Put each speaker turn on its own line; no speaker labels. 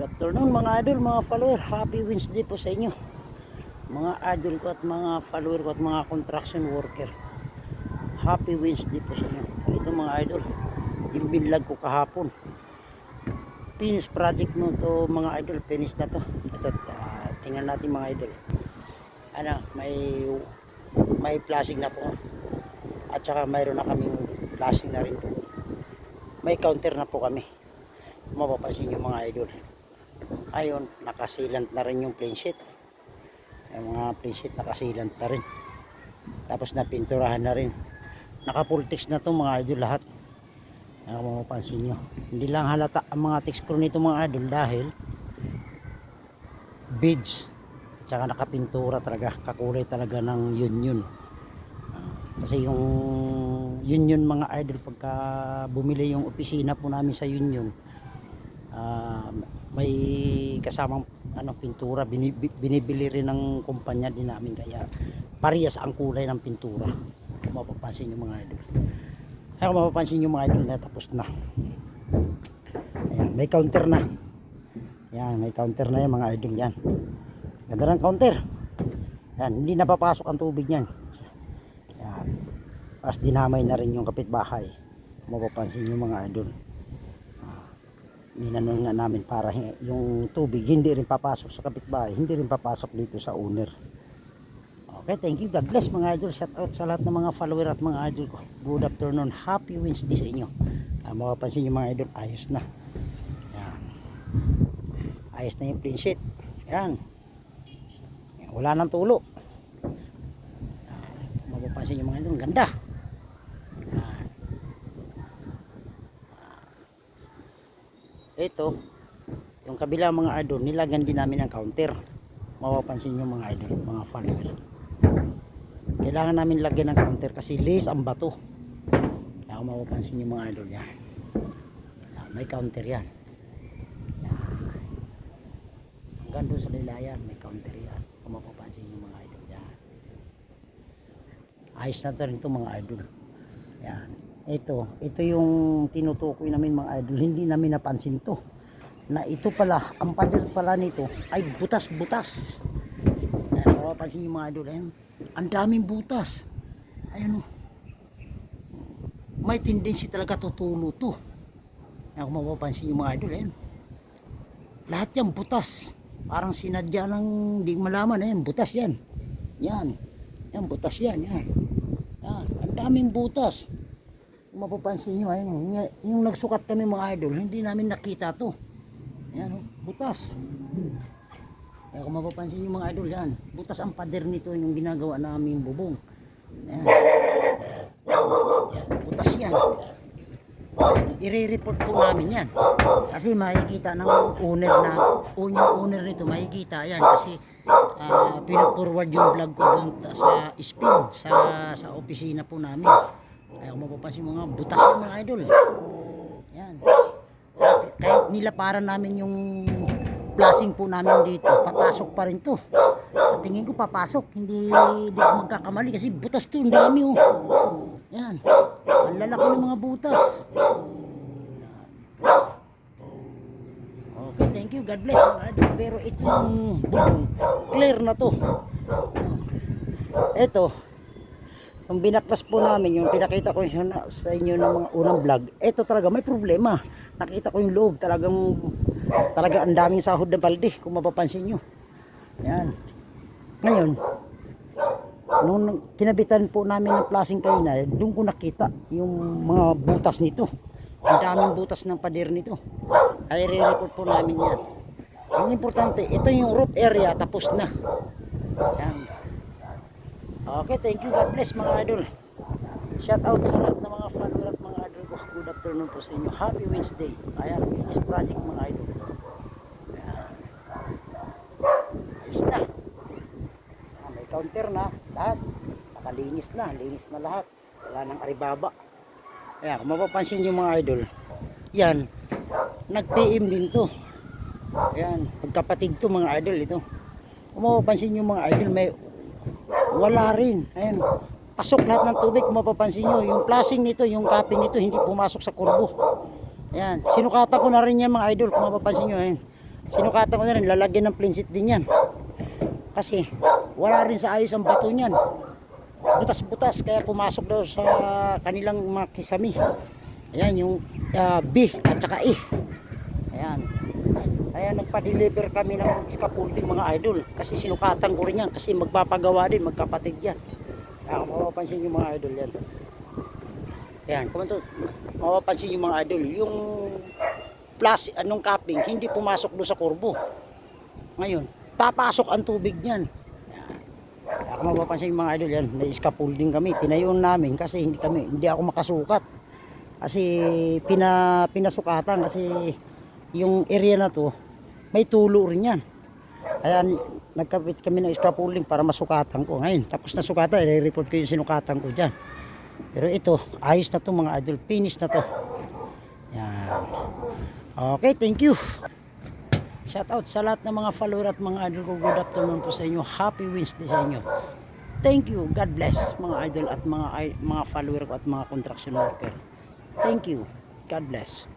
Good afternoon mga idol, mga follower. Happy Wednesday po sa inyo. Mga idol ko at mga follower ko at mga construction worker. Happy Wednesday po sa inyo. Ito mga idol, yung binlag ko kahapon. Finish project mo to mga idol, finish na to. Ito, ah, tingnan natin mga idol. Ano, may may flashing na po. At saka mayroon na kaming flashing na rin po. May counter na po kami mapapansin yung mga idol ayun nakasilant na rin yung plain sheet. Yung mga plain sheet nakasilant na rin. Tapos napinturahan na rin. Nakapultix na to mga idol lahat. Ang mapapansin nyo. Hindi lang halata ang mga text screw nito mga idol dahil beads. Tsaka nakapintura talaga. Kakulay talaga ng yun yun. Kasi yung yun yun mga idol pagka bumili yung opisina po namin sa yun yun ah, may kasamang ano pintura. Binibi- binibili rin ng kumpanya din namin. Kaya parehas ang kulay ng pintura. Kung mapapansin yung mga idol. Ay kung mapapansin yung mga idol na tapos na. Ayan, may counter na. Yan may counter na yan mga idol yan. Ganda ng counter. Yan hindi napapasok ang tubig yan tapos dinamay na rin yung kapitbahay. Mapapansin yung mga idol minanon nga namin para yung tubig hindi rin papasok sa kapitbahay, hindi rin papasok dito sa owner. Okay, thank you. God bless mga idol. Shout out sa lahat ng mga follower at mga idol ko. Good afternoon. Happy Wednesday sa inyo. Uh, mapapansin yung mga idol, ayos na. Yan. Ayos na yung clean sheet. Yan. Wala nang tulo. Yan. Mapapansin yung mga idol, ganda. Yan. Ito yung kabila mga idol nilagyan din namin ng counter. Mapapansin nyo mga idol mga follower. Kailangan namin lagyan ng counter kasi lace ang bato. Kaya kung mapapansin nyo mga idol yan. May counter yan. Hanggang doon sa lilayan may counter yan. Kung mapapansin nyo mga idol yan. Ayos na to rin ito mga idol. Yan ito, ito yung tinutukoy namin mga idol. Hindi namin napansin to. Na ito pala, ang pader pala nito ay butas-butas. Ayan, mapapansin yung mga idol. Ayan, ang daming butas. Ayan o. May tendency talaga tutulo to. Ayan, kung mapapansin yung mga idol. Ayan. Lahat yan butas. Parang sinadya ng di malaman. Ayan, butas yan. Yan. Yan, butas yan. Yan. Yan. Ang daming butas mapapansin nyo, ayun, yung, yung nagsukat kami mga idol, hindi namin nakita to. Yan, oh, butas. Kaya kung mapapansin nyo mga idol, yan, butas ang pader nito yung ginagawa namin bubong. Yan. Butas yan. I-report po namin yan. Kasi makikita ng owner na, yung owner nito, makikita yan. Kasi uh, pinag-forward yung vlog ko doon sa spin, sa, sa opisina po namin. Kung mapapansin mga butas yung mga idol. Yan. Kahit- nilaparan namin yung flashing po namin dito, papasok pa rin to. Sa tingin ko papasok, hindi, hindi ako magkakamali kasi butas to, ang dami oh. Yan. Ang lalaki ng mga butas. Okay, thank you. God bless. Pero ito yung clear na to. Ito, yung binaklas po namin, yung pinakita ko yun sa inyo ng mga unang vlog, ito talaga may problema. Nakita ko yung loob, talagang talaga ang daming sahod ng balde, kung mapapansin nyo. Yan. Ngayon, nung kinabitan po namin ng plasing kayo na, doon ko nakita yung mga butas nito. Ang daming butas ng pader nito. Ay re-report po namin yan. Ang importante, ito yung roof area, tapos na. Yan. Okay, thank you. God bless mga idol. Shout out sa lahat ng mga follower at mga idol ko. Good afternoon po sa inyo. Happy Wednesday. Ayan, finish project mga idol. Ayan. Ayos na. Ah, May counter na. Lahat. Nakalinis na. Linis na lahat. Wala nang aribaba. Ayan, kung mapapansin yung mga idol. Yan. Nag-PM din to. Ayan. Magkapatid to mga idol ito. Kung mapapansin yung mga idol, may wala rin. Ayan. Pasok lahat ng tubig kung mapapansin nyo. Yung flashing nito, yung capping nito, hindi pumasok sa kurbo. Ayan. Sinukata ko na rin yan mga idol kung mapapansin nyo. Ayan. Sinukatan ko na rin, lalagyan ng plinsit din yan. Kasi wala rin sa ayos ang bato niyan. Butas-butas kaya pumasok daw sa kanilang mga kisami. Ayan yung ah, B at saka E. Ayan. Kaya nagpa-deliver kami ng scaffolding mga idol. Kasi sinukatan ko rin yan. Kasi magpapagawa din, magkapatid yan. Kaya kung mapapansin yung mga idol yan. Ayan, kung ito, mapapansin yung mga idol. Yung plus, anong capping, hindi pumasok doon sa kurbo. Ngayon, papasok ang tubig niyan. Kaya kung mapapansin yung mga idol yan, may scaffolding kami. Tinayon namin kasi hindi kami, hindi ako makasukat. Kasi pina, pinasukatan kasi yung area na to, may tulo rin yan. Kaya nagkapit kami ng scaffolding para masukatan ko. Ngayon, tapos na sukatan, i-report ko yung sinukatan ko dyan. Pero ito, ayos na to mga idol. Finish na to. Yan. Okay, thank you. Shout out sa lahat ng mga follower at mga idol ko. Good afternoon po sa inyo. Happy Wednesday sa inyo. Thank you. God bless mga idol at mga mga follower ko at mga construction worker. Thank you. God bless.